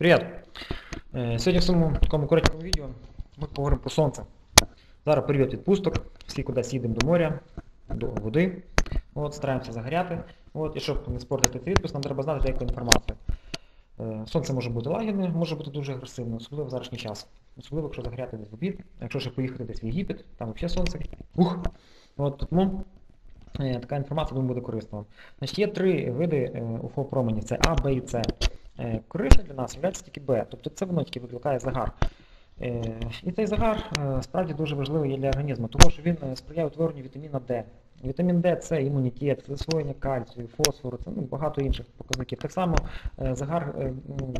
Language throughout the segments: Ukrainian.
Привіт! Е, Сьогодні в своєму такому коротенькому відео ми поговоримо про сонце. Зараз період відпусток, всі кудись їдемо до моря, до води. От, стараємося загоряти. От, і щоб не спортити цей відпуск, нам треба знати деяку інформацію. Е, Сонце може бути лагідне, може бути дуже агресивне, особливо в зараз час. Особливо, якщо загоряти десь в обід, якщо ще поїхати десь в Єгипет, там взагалі сонце. Ух! От, тому е, така інформація думаю, буде корисна. Значить, є три види УФО променів, це А, Б і С. Е, для нас є тільки Б, тобто це воно тільки викликає загар. Е, І цей загар е, справді дуже важливий для організму, тому що він сприяє утворенню вітаміна Д. Вітамін Д це імунітет, засвоєння кальцію, фосфору, це ну, багато інших показників. Так само загар, ну,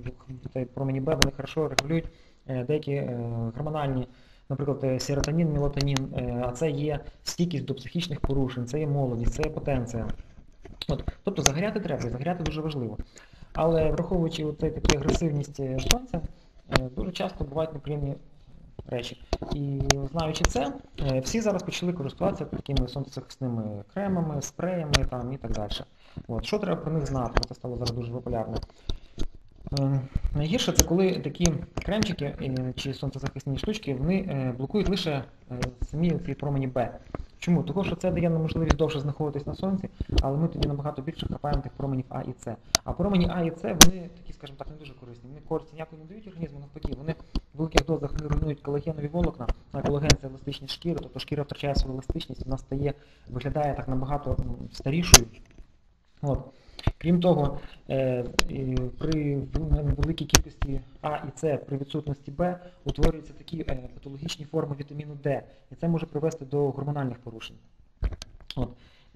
промені Б, вони хорошо регулюють деякі гормональні, наприклад, серотонін, мелатонін, а це є стійкість до психічних порушень, це є молодість, це є потенція. От, тобто загоряти треба, і загоряти дуже важливо. Але враховуючи оцей таку агресивність е, сонця, е, дуже часто бувають неприємні речі. І знаючи це, е, всі зараз почали користуватися такими сонцезахисними кремами, спреями там, і так далі. От, що треба про них знати? Це стало зараз дуже популярно. Найгірше це коли такі кремчики чи сонцезахисні штучки вони блокують лише самі ці промені Б. Чому? Тому що це дає нам можливість довше знаходитись на сонці, але ми тоді набагато більше хапаємо тих променів А і С. А промені А і С, вони такі, скажімо так, не дуже корисні. Вони користі ніякої не дають організму, навпаки, вони в великих дозах вони руйнують колагенові волокна, а колаген це еластичність шкіри, тобто шкіра втрачає свою еластичність, вона стає, виглядає так набагато м, старішою. От. Крім того, е, при великій кількості А і С при відсутності Б утворюються такі е, патологічні форми вітаміну Д, і це може привести до гормональних порушень.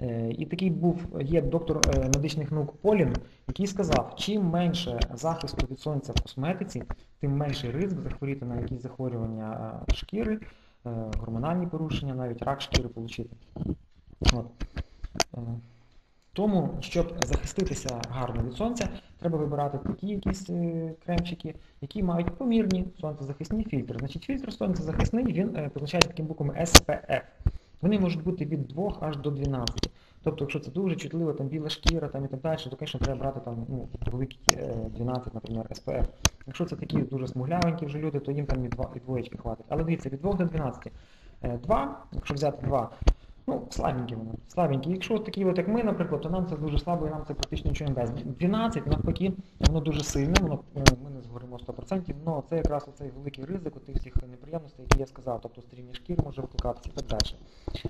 Е, І такий був є доктор медичних наук Полін, який сказав, чим менше захисту від сонця в косметиці, тим менший ризик захворіти на якісь захворювання шкіри, гормональні порушення, навіть рак шкіри отримати. От. Е, Тому, щоб захиститися гарно від сонця, треба вибирати такі якісь е, кремчики, які мають помірні сонцезахисні фільтри. Значить, фільтр сонцезахисний він е, позначається таким буквами SPF. Вони можуть бути від 2 аж до 12. Тобто, якщо це дуже чутлива, там біла шкіра там, і так далі, то, звісно, треба брати там, ну, великі е, 12, наприклад, SPF. Якщо це такі дуже смуглявенькі вже люди, то їм там і, двоєчки хватить. Але дивіться, від 2 до 12. Е, 2, якщо взяти 2, Ну, слабенькі вони, слабенькі. Якщо такі от, як ми, наприклад, то нам це дуже слабо і нам це практично нічого не дасть. 12, навпаки, воно дуже сильне, воно, ну, ми не згоримо 100%, але це якраз оцей великий ризик тих всіх неприємностей, які я сказав, тобто старіння шкір може викликатися і так далі.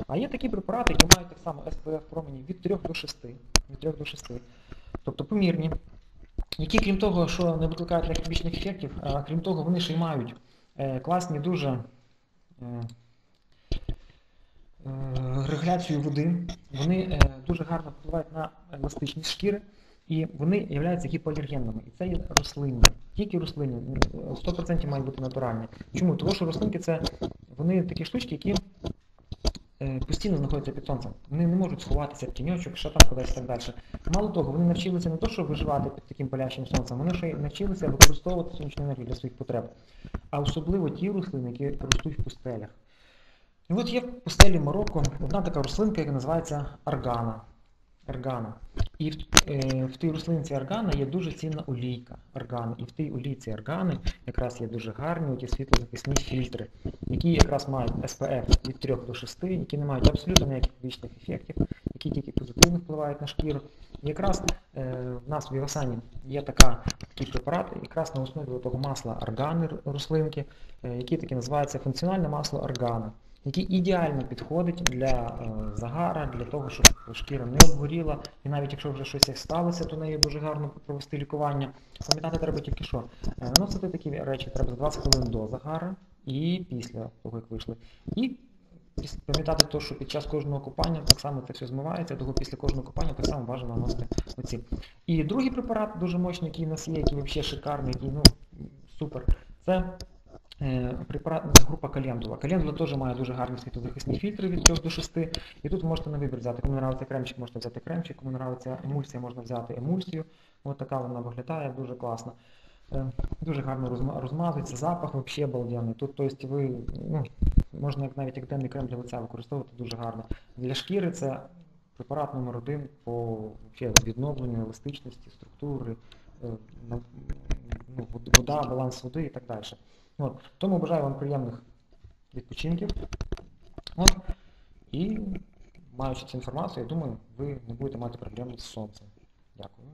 А є такі препарати, які мають так само SPF промені від 3 до 6. Від 3 до 6. Тобто помірні, які, крім того, що не викликають ніяких ефектів, а крім того, вони ще й мають е, класні дуже. Регуляцію води, вони е, дуже гарно впливають на еластичність шкіри і вони являються гіпоалергенними. І це є рослинні. Тільки рослинні, 100% мають бути натуральні. Чому? Тому що рослинки це вони такі штучки, які е, постійно знаходяться під сонцем. Вони не можуть сховатися в тіньочок, що там кудись і так далі. Мало того, вони навчилися не то, що виживати під таким палящим сонцем, вони ще й навчилися використовувати сонячну енергію для своїх потреб. А особливо ті рослини, які ростуть в пустелях. І от є в пустелі Марокко одна така рослинка, яка називається аргана. Аргана. І в, е, в тій рослинці аргана є дуже цінна олійка аргани. І в тій олійці аргани якраз є дуже гарні ті світлозахисні фільтри, які якраз мають SPF від 3 до 6, які не мають абсолютно ніяких побічних ефектів, які тільки позитивно впливають на шкіру. І якраз е, в нас в Вівасані є така, такий препарат, якраз на основі того масла аргани рослинки, е, який таки називається функціональне масло аргани який ідеально підходить для е, загара, для того, щоб шкіра не обгоріла. І навіть якщо вже щось сталося, то нею дуже гарно провести лікування. Пам'ятати треба тільки що. Е, Наносити такі речі треба за 20 хвилин до загара і після того, як вийшли. І пам'ятати те, що під час кожного купання так само це все змивається, того після кожного купання так само бажано наносити оці. І другий препарат дуже мощний, який у нас є, який взагалі шикарний, який ну, супер. Це препарат група календула. Календула теж має дуже гарні світлозахисні фільтри від 3 до 6. І тут можете на вибір взяти. Кому нравиться кремчик, можете взяти кремчик, кому нравиться емульсія, можна взяти емульсію. Ось така вона виглядає, дуже класно. Е, Дуже гарно розмазується, запах взагалі обалденний. Тут тобто, ви, ну, можна навіть як денний крем для лиця використовувати дуже гарно. Для шкіри це препарат номер один по відновленню еластичності, структури, е, ну, вода, баланс води і так далі. От. Тому бажаю вам приємних відпочинків. От. І маючи цю інформацію, я думаю, ви не будете мати проблем з сонцем. Дякую.